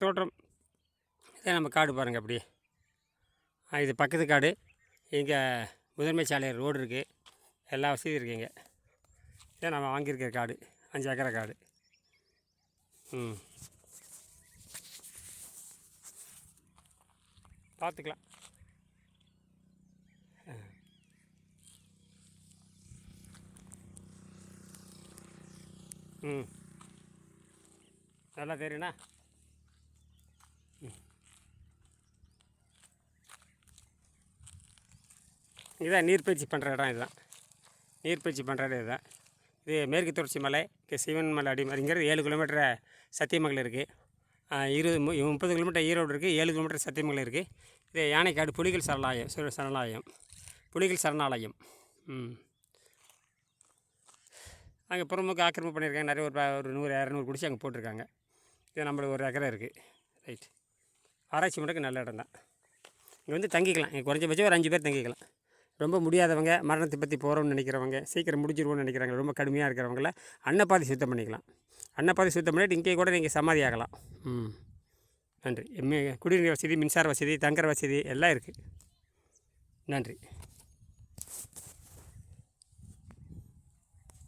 தோட்டம் இதே நம்ம காடு பாருங்கள் அப்படியே. ஆ, இது பக்கத்து காடு. இங்கே முதன்மை சாலை ரோடு இருக்குது எல்லா வசதியும் இருக்குங்க இதான் நம்ம வாங்கியிருக்கிற காடு. அஞ்சு ஏக்கரை காடு. ம். பார்த்துக்கலாம். ம். நல்லா தெரியுண்ணா இதுதான் நீர்ப்பயிற்சி பண்ணுற இடம் இதுதான். நீர்ப்பயிற்சி பண்ணுற இடம் இதுதான். இது மேற்கு தொடர்ச்சி மலை இங்கே சிவன் மலை அடிமலைங்கிறது ஏழு கிலோமீட்டர் சத்தியமங்கலம் இருக்குது இருபது முப்பது கிலோமீட்டர் ஈரோடு இருக்குது ஏழு கிலோமீட்டர் சத்தியமங்கலம் இருக்குது இது யானைக்காடு புலிகள் சரணாலயம் சரணாலயம் புலிகள் சரணாலயம். ம். அங்கே புறமுக்கு ஆக்கிரமிப்பு பண்ணியிருக்காங்க நிறைய ஒரு ஒரு நூறு இரநூறு குடிச்சு அங்கே போட்டிருக்காங்க. இது நம்மளுக்கு ஒரு ஏக்கரை இருக்குது ரைட். ஆராய்ச்சி பண்ணுறதுக்கு நல்ல இடம் தான். இங்கே வந்து தங்கிக்கலாம். இங்கே குறைஞ்சபட்சம் ஒரு அஞ்சு பேர் தங்கிக்கலாம். ரொம்ப முடியாதவங்க மரணத்தை பற்றி போகிறோம்னு நினைக்கிறவங்க சீக்கிரம் முடிஞ்சிருவோம்னு நினைக்கிறாங்க ரொம்ப கடுமையாக இருக்கிறவங்கள அன்னப்பாதி சுத்தம் பண்ணிக்கலாம். அன்னப்பாதி சுத்தம் பண்ணிட்டு இங்கே கூட நீங்கள் சமாதி ஆகலாம். ம். நன்றி. குடிநீர் வசதி மின்சார வசதி தங்குற வசதி எல்லாம் இருக்குது நன்றி.